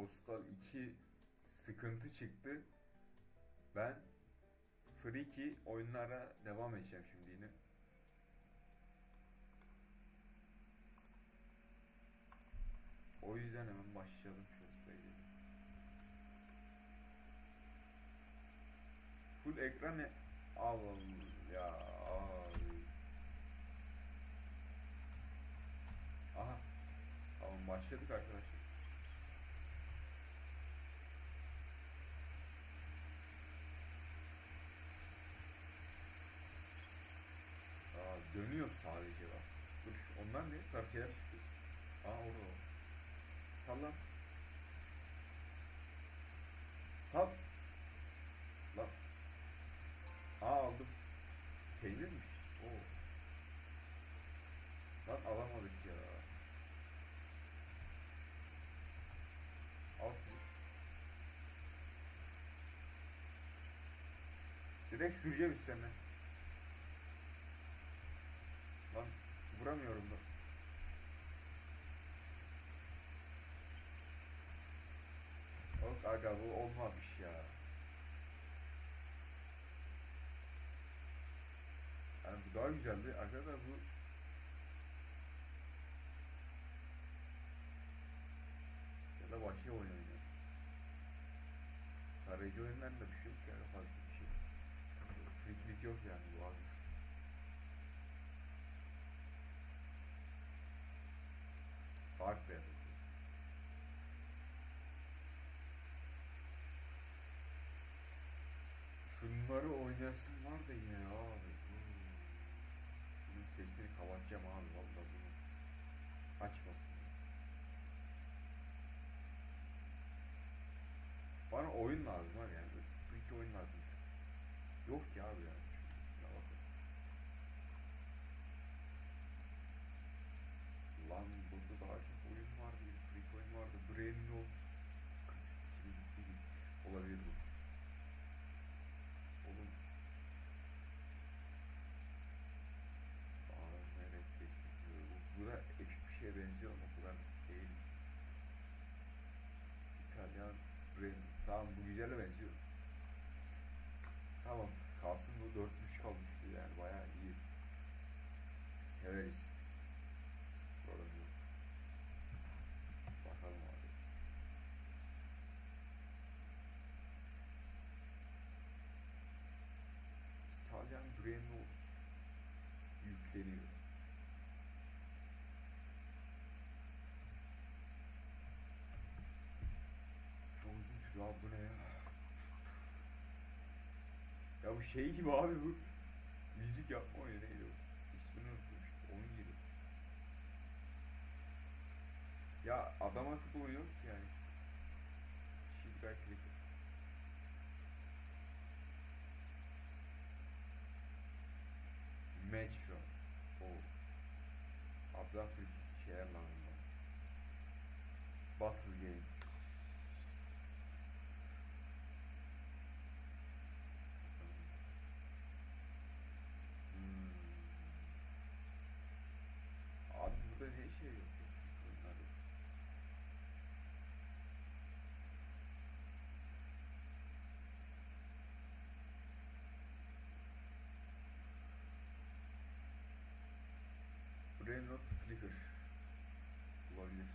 Postal 2 sıkıntı çıktı. Ben Freaky oyunlara devam edeceğim şimdi yine. O yüzden hemen başlayalım şöyle. Full ekran ne? Allah ya abi. Aha. Tamam başladık arkadaşlar. Aa, dönüyor sadece bak. Dur ondan ne? Sarı şeyler çıkıyor. Aa orada. Salla. Sal. Lan. Aa aldım. Peynirmiş. Oo. Lan alamadık ya. Al şunu. Direkt süreceğim üstlerine. Lan vuramıyorum da. Yok aga bu olmamış ya. Yani bu daha güzeldi. Aga da bu ya da başka oyun oynuyor. Tarayıcı oyunlarında bir şey yok yani fazla bir şey. Friklik yok yani bu az. Fark be. Şunları oynasın var da yine ya abi. Hmm. Bunun sesini kapatacağım abi vallahi bunu. Açmasın. Bana oyun lazım abi yani. Böyle Freak oyun lazım. Yok ki abi yani. Şuna bakın. Lan burada daha çok oyun vardı. Freak oyun vardı. Brain Note 2008 olabilir bu. Oğlum. Aa, evet, bekliyor. Bu, bu da epik bir şeye benziyor ama bu kadar değil. İtalyan Brain. Tamam bu güzele benziyor. Tamam. Kalsın bu 4-3 kalmıştı yani bayağı iyi. Severiz. Problem yok. Bakalım abi. İtalyan Brain Notes yükleniyor. Çok uzun abi bu ne ya? Ya bu şey gibi abi bu müzik yapma oyunu neydi o? İsmini unutmuş. Onun gibi. Ya adam akıllı yok ki yani. Şimdi belki Metro ou Abdafri Brain Rot Clicker olabilir.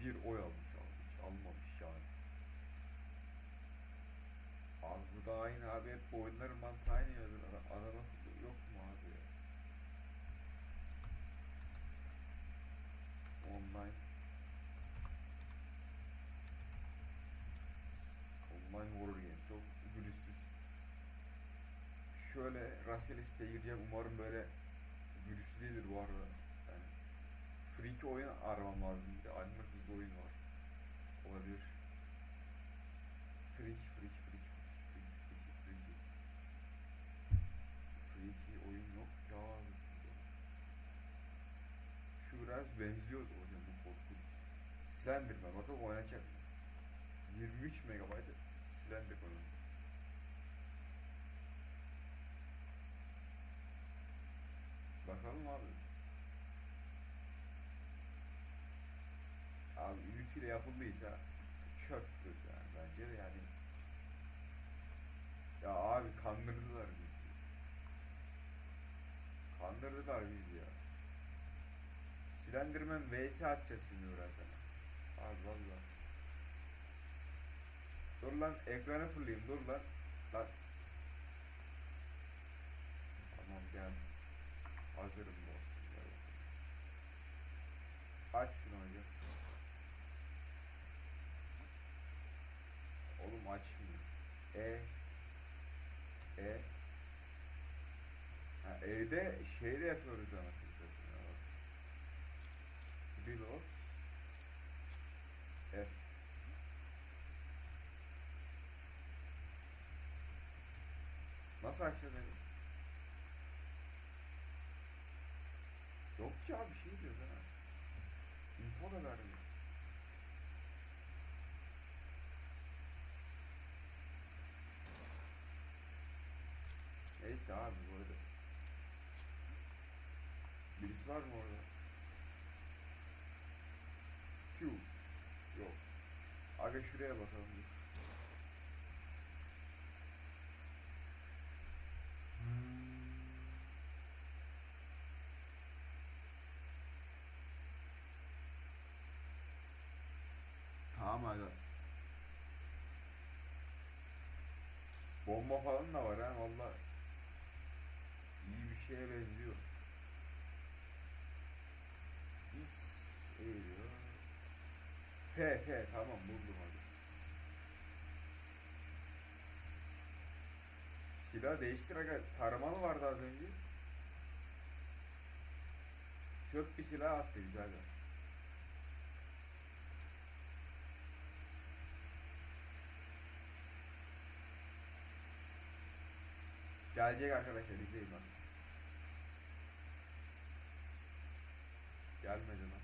Bir oy almış abi. Hiç almamış yani. Abi bu da aynı abi hep bu oyunların mantığı aynı Araba yok mu abi ya? Online. Online horror games. Çok gülüsüz. Şöyle rastgele listeye gireceğim. Umarım böyle gülüsü değildir bu arada. Yani freak oyun aramam lazım. Bir de anime hızlı oyun var. Olabilir. Freak, freak, freak, freak, freak, freak, freak. Freaky oyun yok ya. Şu biraz benziyordu hocam bu korkunç. Slenderman bakalım oynayacak mı? 23 MB Slenderman oyunu. Bakalım abi. Güçüyle yapıldıysa çöptür yani bence de yani. Ya abi kandırdılar bizi. Kandırdılar bizi ya. Silendirmen vs atacağız şimdi birazdan. Abi valla. Dur lan ekranı fırlayayım dur lan. Lan. Tamam gel. Hazırım dostum. Aç Oğlum açmıyor. E. E. Ha, E'de şey de yapıyoruz anasını satayım. Reload. F. Nasıl açacağız? Yok ki abi bir şey diyor ha. Info da vermiyor. Neyse abi bu arada. Birisi var mı orada? Q. Yok. Aga şuraya bakalım. Tamam aga. Bomba falan da var ha valla. Şeye benziyor. X eğiliyor. F F tamam buldum hadi. Silah değiştir aga. Taramalı vardı az önce. Çöp bir silah attı bize aga. Gelecek arkadaşlar izleyin bak. Gelmedi lan.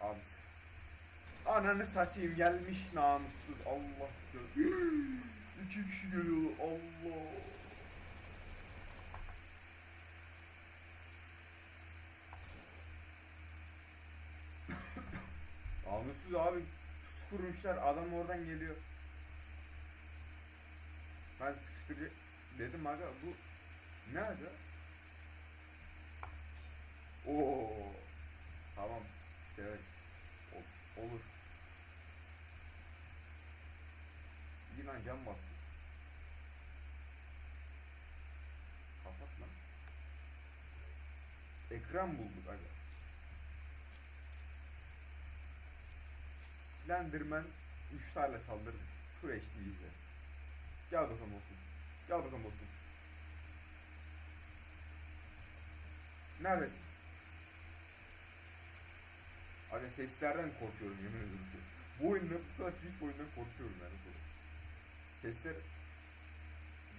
Abi Ananı satayım gelmiş namussuz Allah gör. İki kişi geliyor Allah. Namussuz abi kurmuşlar adam oradan geliyor. Ben sıkıştırıcı dedim aga bu ne aga? Oo. Tamam severim. Ol- olur. Lan cam bastı. Kapat lan. Ekran bulduk aga. Slenderman 3 tane saldırdı. Full HD. Gel bakalım olsun. Gel bakalım olsun. Neredesin? Abi seslerden korkuyorum yemin ederim ki. Bu oyunda bu kadar ilk oyundan korkuyorum yani. Sesler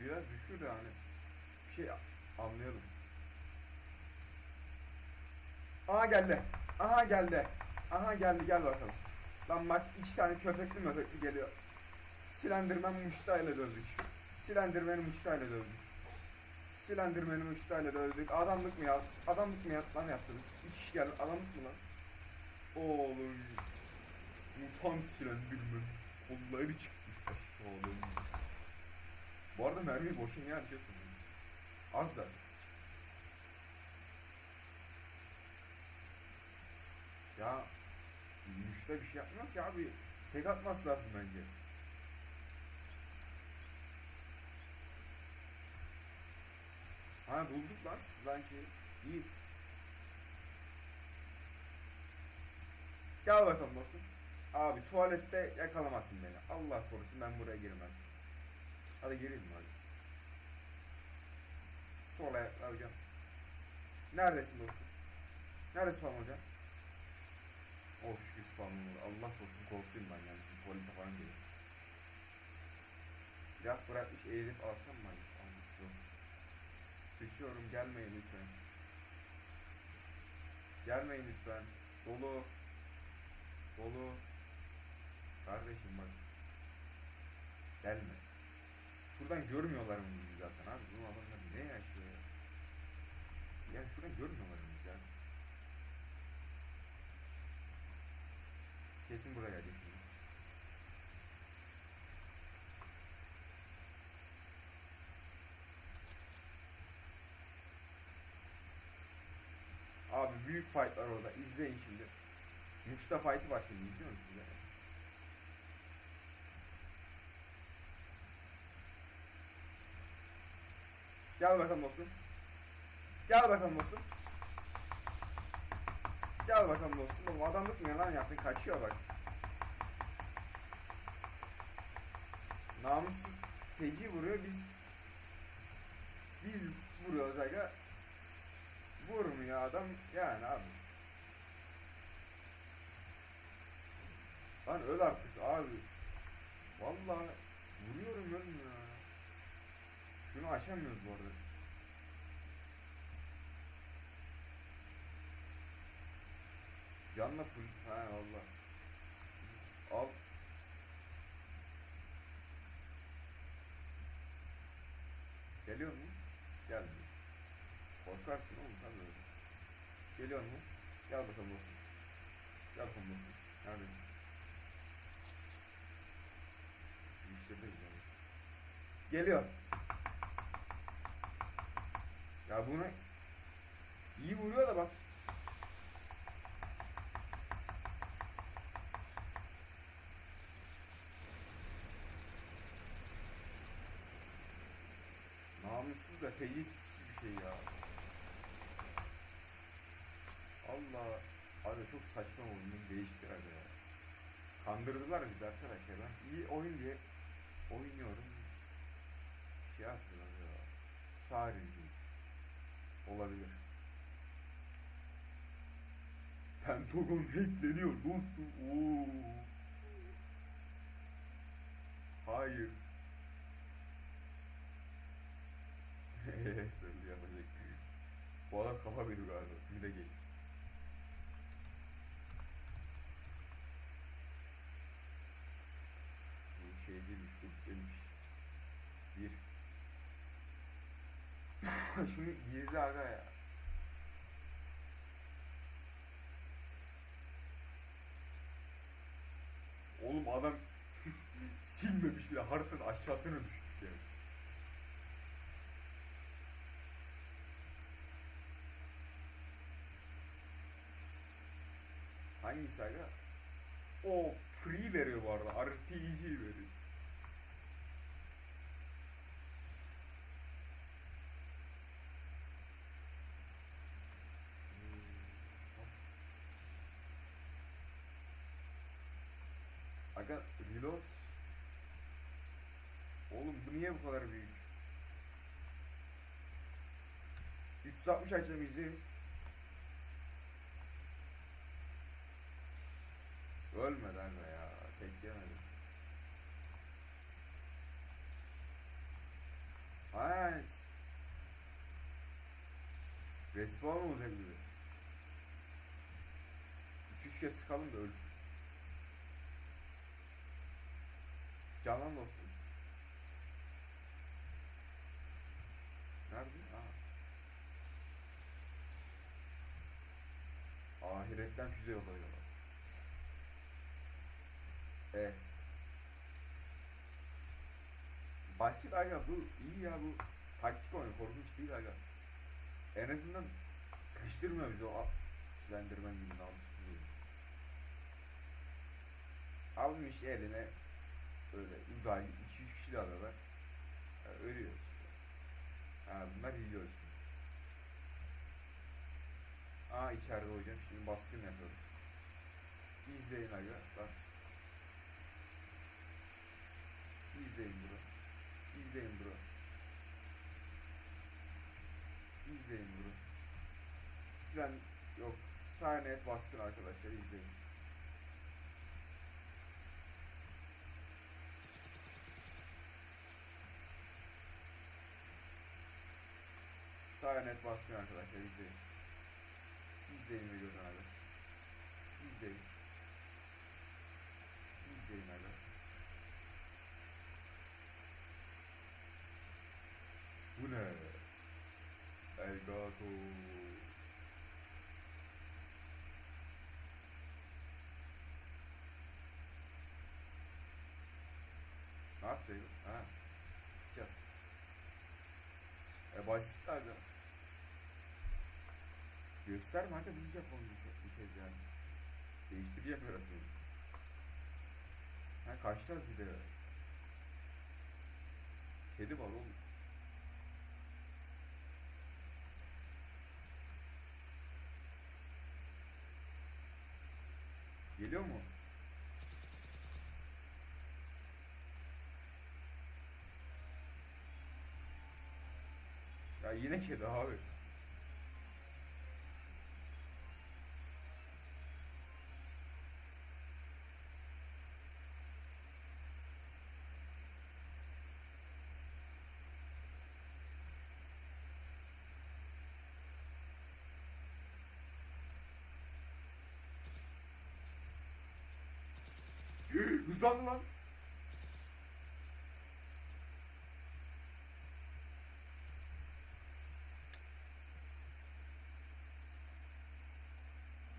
biraz düşür de hani bir şey anlayalım. Aha geldi. Aha geldi. Aha geldi gel bakalım. Lan bak iki tane köpekli möpekli geliyor. Silendirmen muştayla dövdük. Silendirmeni muştayla dövdük. Silendirmeni muştayla dövdük. Adamlık mı ya? Adamlık mı ya? Lan yaptınız. İki kişi geldi. Adamlık mı lan? Oğlum. Mutant silendirmen. Kolları çıkmış aşağıdan. Bu arada mermiyi boşa niye harcıyorsun? Az da. Ya müşte bir şey yapmıyor ki abi. Tek atması lazım bence. Ha bulduk lan sanki. İyi. Gel bakalım dostum. Abi tuvalette yakalamasın beni. Allah korusun ben buraya girmem. Hadi girelim hadi. Sol ayakla hocam. Neredesin dostum? Neresi falan hocam? Oh şükür spam olur. Allah korusun korktum ben yani. Şimdi tuvalete falan gelir. Silah bırakmış eğilip alsam mı? Sıçıyorum gelmeyin lütfen. Gelmeyin lütfen. Dolu. Dolu. Kardeşim bak. Gelme. Şuradan görmüyorlar mı bizi zaten abi? Bu adamlar ne yaşıyor ya? Yani şuradan görmüyor muyuz ya? Kesin buraya büyük fightlar orada. İzleyin şimdi. Muş'ta fight'ı var şimdi. İzliyor musunuz? Yani? Gel bakalım dostum. Gel bakalım dostum. Gel bakalım dostum. Oğlum adamlık mı lan yaptın? Kaçıyor bak. Namussuz feci vuruyor. Biz biz vuruyoruz aga. Vurmuyor adam. Yani abi. Lan öl artık abi. Vallahi vuruyorum ölmüyor ya. Şunu aşamıyoruz bu arada. Canla full. Ha valla. Al. Geliyor mu? Gelmiyor. Korkarsın oğlum. Geliyor mu? Gel bakalım dostum. Gel bakalım dostum. Neredesin? Sıkıştırdın yani. Geliyor. Ya bunu iyi vuruyor da bak. Namussuz da tipsi bir şey ya. Allah. Abi çok saçma oyunun değişti abi ya. Kandırdılar bizi arkadaşlar. Ben iyi oyun diye oynuyorum. Şey yapıyorlar ya. Sari. Olabilir. Pentagon hackleniyor dostum. Oo. Hayır. Söyle yapacak. Bu adam kafa veriyor galiba. Bir de geç. Bu şey değilmiş, bu değilmiş. Bir. Şunu gizli aga ya. Oğlum adam silmemiş bile haritanın aşağısına düştük yani. Hangisi aga? O free veriyor bu arada. RPG veriyor. Aga reload. Oğlum bu niye bu kadar büyük? 360 açalım izleyin. Ölmeden de ya. Tek yemedim. Nice. Respawn olacak gibi. 2-3 kez sıkalım da ölsün. Canan dostum. Nerede? Aa. Ahiretten füze yolluyorlar. E. Basit aga bu iyi ya bu taktik oyunu korkunç değil aga. En azından sıkıştırmıyor bizi o Slenderman gibi namussuz. Almış eline öyle uzay 2-3 kişi de alıyorlar. Ya, ölüyoruz. Ha bunlar biliyoruz. Aa içeride hocam şimdi baskın yapıyoruz. İzleyin aga bak. İzleyin bro. İzleyin bro. İzleyin bro. Silen yok. Sahnet baskın arkadaşlar izleyin. Baya net baskın arkadaşlar izleyin. İzleyin ve görün abi. İzleyin. İzleyin abi. Bu ne? Elgato. Ne yapacağız? Ha. Çıkacağız. E basit abi. Gösterme kanka biz yapalım bir, şey, kez yani. Değiştireceğim yaratmayı. Ha kaçacağız bir de. Kedi var oğlum. Geliyor mu? Ya yine kedi abi. Hızlandı lan.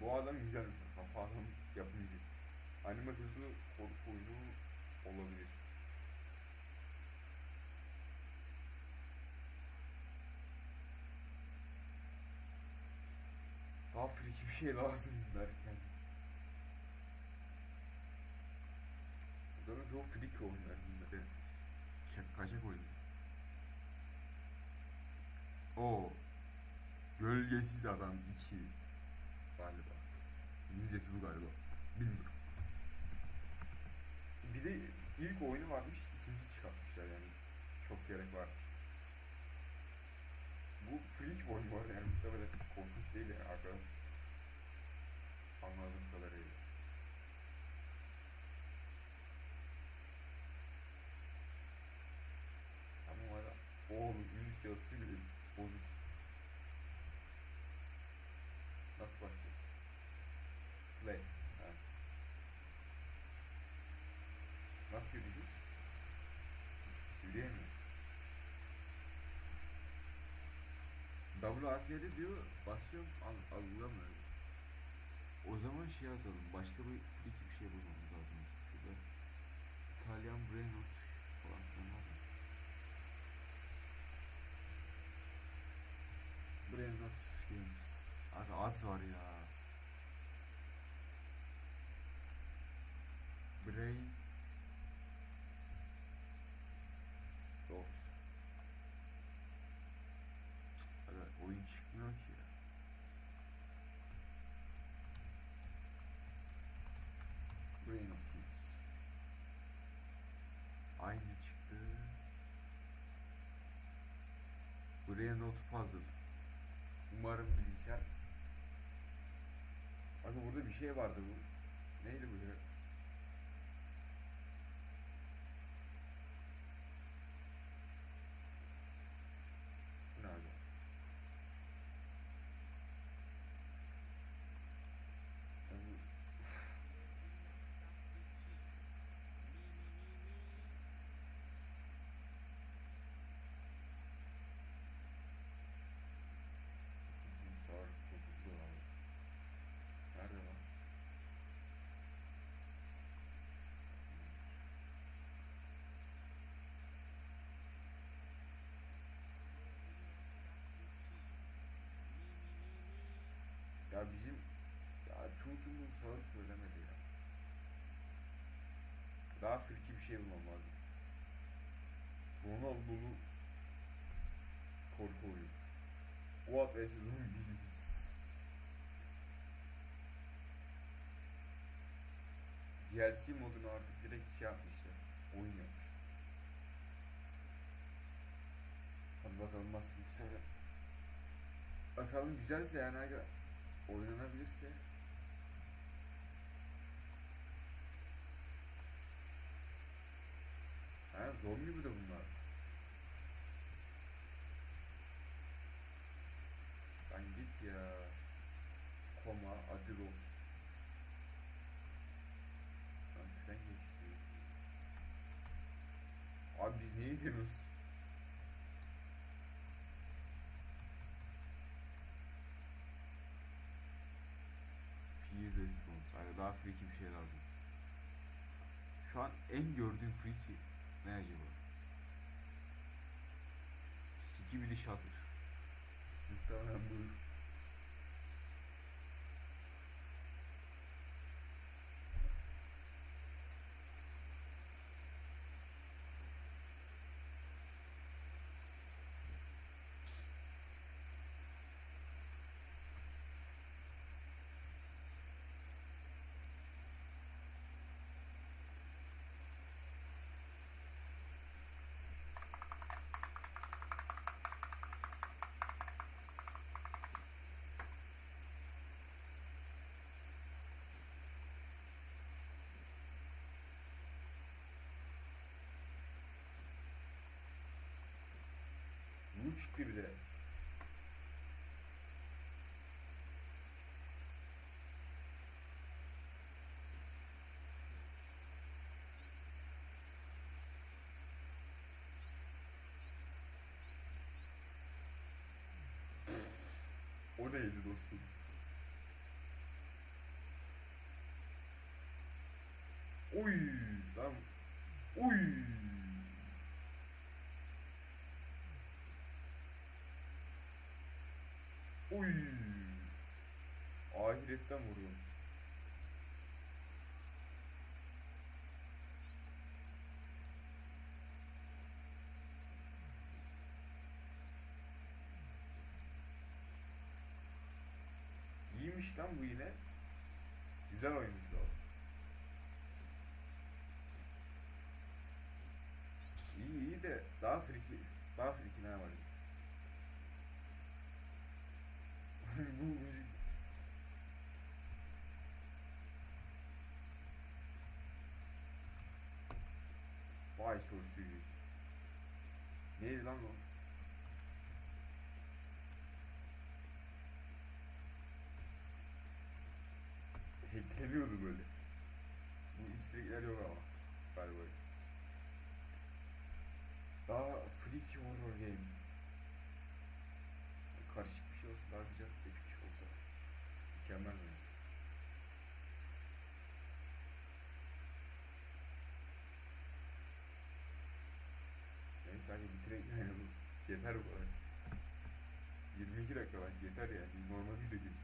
Bu adam güzel. Kapağım yapımcı. Anime hızlı korku oyunu olabilir. Daha friki bir şey lazım derken. Bunların çoğu frik oyunlar bunları. Çek kaçak oyunu. O Gölgesiz Adam 2 galiba. İngilizcesi bu galiba. Bilmiyorum. Bir de ilk oyunu varmış, ikinci çıkartmışlar yani. Çok gerek varmış. Bu freak oyun bu arada yani muhtemelen korkunç değil yani WASD diyor basıyorum al, algılamıyorum. O zaman şey yazalım. Başka bir iki bir şey bulmamız lazım. Şurada İtalyan Brainot falan var. mı? Brainot Games. Abi az var ya. Brain Dot. Evet, oyun çıkmıyor ki ya. Brain of Thieves. Aynı çıktı. Brain Not Puzzle. Umarım bilgisayar. Abi burada bir şey vardı bu. Neydi bu ya? Bu ne abi? Ya bu- Sağır bozuldu abi. Nerede lan? Bizim ya Tuntum'un sağır söylemedi ya. Daha friki bir şey bulmam lazım. Ronaldo'lu korku oyunu. What is zombies? DLC modunu artık direkt şey yapmışlar. Oyun yapmışlar. Hadi bakalım nasıl güzel. Bakalım güzelse yani aga oynanabilirse Ha zombi mi de bunlar? Lan git ya. Koma, Adilos. Lan tren geçti. Abi biz niye gidiyoruz? Fear Response. Yani daha freaky bir şey lazım. Şu an en gördüğüm freaky Ne acaba? Skibidi Shutter. Muhtemelen budur. Bu çıktı bir de. O neydi dostum? Oy lan. Oy. Oy. Ahiretten vuruyorum. İyiymiş lan bu yine. Güzel oyunmuş o. İyi iyi de daha friki. Daha friki ne var? bu müzik Vay sorsuyuz. Neydi lan o? Hackleniyordu böyle. Bu istekler yok ama. Galiba. Daha freaky horror game. Karışık bir şey olsa daha güzel epik olsa. Mükemmel mi? Yani bu. Yeter bu kadar. 22 dakika bence yeter yani. Normal video gibi.